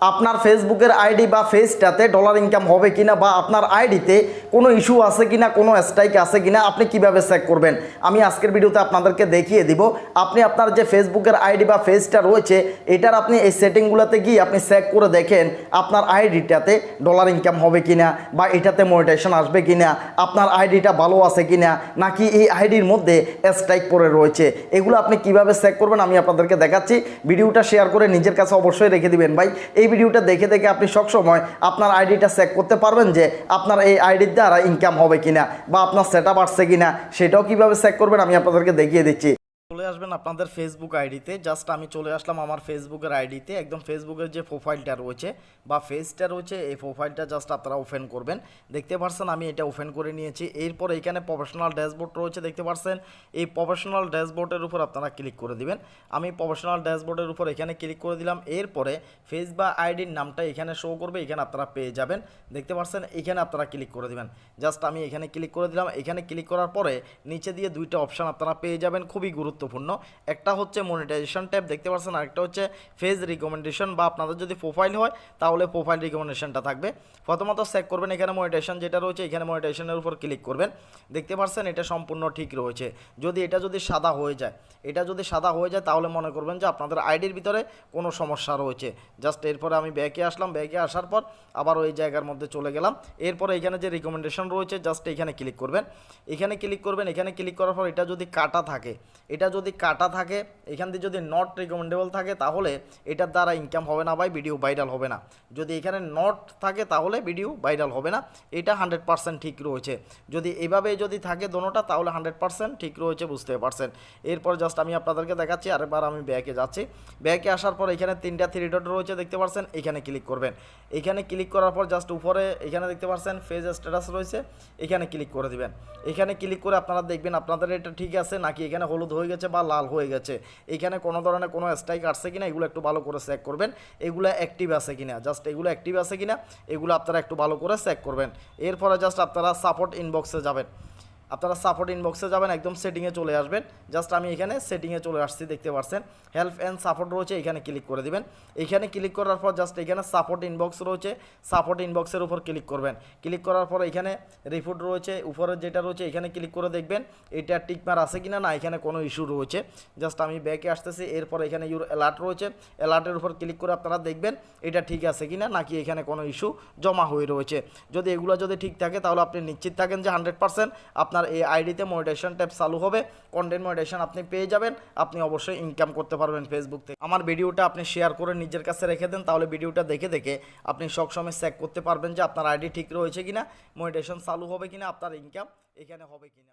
আপনার ফেসবুকের আইডি বা ফেসটাতে ডলার ইনকাম হবে কিনা বা আপনার আইডিতে কোনো ইস্যু আছে কিনা, কোনো স্ট্রাইক আছে কিনা, আপনি কীভাবে চেক করবেন? আমি আজকের ভিডিওতে আপনাদেরকে দেখিয়ে দিব। আপনি আপনার যে ফেসবুকের আইডি বা ফেসটা রয়েছে, এটার আপনি এই সেটিংগুলোতে গিয়ে আপনি চেক করে দেখেন আপনার আইডিটাতে ডলার ইনকাম হবে কিনা বা এটাতে মনিটাইজেশন আসবে কিনা, আপনার আইডিটা ভালো আছে কিনা, নাকি এই আইডির মধ্যে স্ট্রাইক পড়ে রয়েছে। এগুলো আপনি কীভাবে চেক করবেন আমি আপনাদেরকে দেখাচ্ছি। ভিডিওটা শেয়ার করে নিজের কাছে অবশ্যই রেখে দিবেন ভাই। এই ভিডিওটা দেখে দেখে আপনি সবসময় আপনার আইডিটা চেক করতে পারবেন যে আপনার এই আইডির দ্বারা ইনকাম হবে কিনা বা আপনার সেট আপ আসছে কিনা, সেটাও কীভাবে চেক করবেন আমি আপনাদেরকে দেখিয়ে দিচ্ছি। আসবেন আপনাদের ফেসবুক আইডিতে। জাস্ট আমি চলে আসলাম আমার ফেসবুকের আইডিতে। একদম ফেসবুকের যে প্রোফাইলটা রয়েছে বা ফেসটা রয়েছে, এই প্রোফাইলটা জাস্ট আপনারা ওপেন করবেন। দেখতে পারছেন আমি এটা ওপেন করে নিয়েছি। এরপর এখানে প্রফেশনাল ড্যাশবোর্ড রয়েছে, দেখতে পারছেন? এই প্রফেশনাল ড্যাশবোর্ডের উপর আপনারা ক্লিক করে দিবেন। আমি প্রফেশনাল ড্যাশবোর্ডের উপর এখানে ক্লিক করে দিলাম। এরপরে ফেস বা আইডির নামটা এখানে শো করবে, এখানে আপনারা পেয়ে যাবেন। দেখতে পারছেন? এখানে আপনারা ক্লিক করে দিবেন। জাস্ট আমি এখানে ক্লিক করে দিলাম। এখানে ক্লিক করার পরে নিচে দিয়ে দুইটা অপশান আপনারা পেয়ে যাবেন। খুবই গুরুত্বপূর্ণ। একটা হচ্ছে মনিটাইজেশন ট্যাব দেখতে পাচ্ছেন, আরেকটা হচ্ছে ফেজ রিকমেন্ডেশন বা আপনাদের যদি প্রোফাইল হয়, তাহলে প্রোফাইল রিকমেন্ডেশনটা থাকবে। প্রথমত চেক করবেন এখানে মনিটাইজেশন যেটা রয়েছে, এখানে মনিটাইজেশনের উপর ক্লিক করবেন। দেখতে পাচ্ছেন, এটা সম্পূর্ণ ঠিক রয়েছে। যদি এটা যদি সাদা হয়ে যায়, এটা যদি সাদা হয়ে যায়, তাহলে মনে করবেন যে আপনাদের আইডির ভিতরে কোনো সমস্যা রয়েছে। জাস্ট এরপরে আমি ব্যাকে আসলাম ব্যাকে আসার পর আবার ওই জায়গার মধ্যে চলে গেলাম। এরপরে এখানে যে রিকমেন্ডেশন রয়েছে, জাস্ট এখানে ক্লিক করবেন। এখানে ক্লিক করবেন, এখানে ক্লিক করার পর এটা যদি কাটা থাকে, এটা যদি কাটা থাকে, এখান দিয়ে যদি নট রিকমেন্ডেবল থাকে, তাহলে এটার দ্বারা ইনকাম হবে না ভাই ভিডিও ভাইরাল হবে না। যদি এখানে নট থাকে, তাহলে ভিডিও ভাইরাল হবে না। এটা হান্ড্রেড পার্সেন্ট ঠিক রয়েছে। যদি এভাবে যদি থাকে দোনোটা, তাহলে হান্ড্রেড পার্সেন্ট ঠিক রয়েছে, বুঝতে পারছেন? এরপর জাস্ট আমি আপনাদেরকে দেখাচ্ছি, আরেকবার আমি ব্যাকে যাচ্ছি। ব্যাকে আসার পর এখানে তিনটা থ্রি ডট রয়েছে, দেখতে পাচ্ছেন এখানে ক্লিক করবেন। এখানে ক্লিক করার পর জাস্ট উপরে, এখানে দেখতে পাচ্ছেন ফেজ স্ট্যাটাস রয়েছে। এখানে ক্লিক করে দিবেন। এখানে ক্লিক করে আপনারা দেখবেন, আপনাদের এটা ঠিক আছে, নাকি এখানে হলুদ হয়ে গেছে বা লাল হয়ে গেছে। এখানে কোনো ধরনের কোনো স্ট্রাইক আসছে কিনা, এগুলো একটু ভালো করে চেক করবেন। এগুলো অ্যাক্টিভ আছে কিনা জাস্ট এগুলো অ্যাক্টিভ আছে কিনা, এগুলো আপনারা একটু ভালো করে চেক করবেন। এরপরে জাস্ট আপনারা সাপোর্ট ইনবক্সে যাবেন। আপনারা সাপোর্ট ইনবক্সে যাবেন, একদম সেটিংয়ে চলে আসবেন। জাস্ট আমি এখানে সেটিংয়ে চলে আসছি, দেখতে পাচ্ছেন হেল্প অ্যান্ড সাপোর্ট রয়েছে, এখানে ক্লিক করে দিবেন। এখানে ক্লিক করার পর জাস্ট এখানে সাপোর্ট ইনবক্স রয়েছে সাপোর্ট ইনবক্সের উপর ক্লিক করবেন। ক্লিক করার পর এখানে রিপোর্ট রয়েছে, উপরে যেটা রয়েছে, এখানে ক্লিক করে দেখবেন, এটা টিকমার আছে কিনা না, এখানে কোনো ইস্যু রয়েছে। জাস্ট আমি ব্যাকে আসতেছি, এরপর এখানে ইউর অ্যালার্ট রয়েছে অ্যালার্টের উপর ক্লিক করে আপনারা দেখবেন, এটা ঠিক আছে কিনা, নাকি এখানে কোনো ইস্যু জমা হয়ে রয়েছে। যদি এগুলো যদি ঠিক থাকে, তাহলে আপনি নিশ্চিত থাকেন যে হান্ড্রেড পার্সেন্ট আপনার এই আইডিতে মনিটেশন ট্যাব চালু হবে। কন্টেন্ট মনিটেশন আপনি পেয়ে যাবেন। আপনি অবশ্যই ইনকাম করতে পারবেন ফেসবুক থেকে। আমার ভিডিওটা আপনি শেয়ার করে নিজের কাছে রেখে দেন, তাহলে ভিডিওটা দেখে দেখে আপনি সবসময় চেক করতে পারবেন যে আপনার আইডি ঠিক রয়েছে কিনা মনিটেশন চালু হবে কিনা, আপনার ইনকাম এখানে হবে কিনা।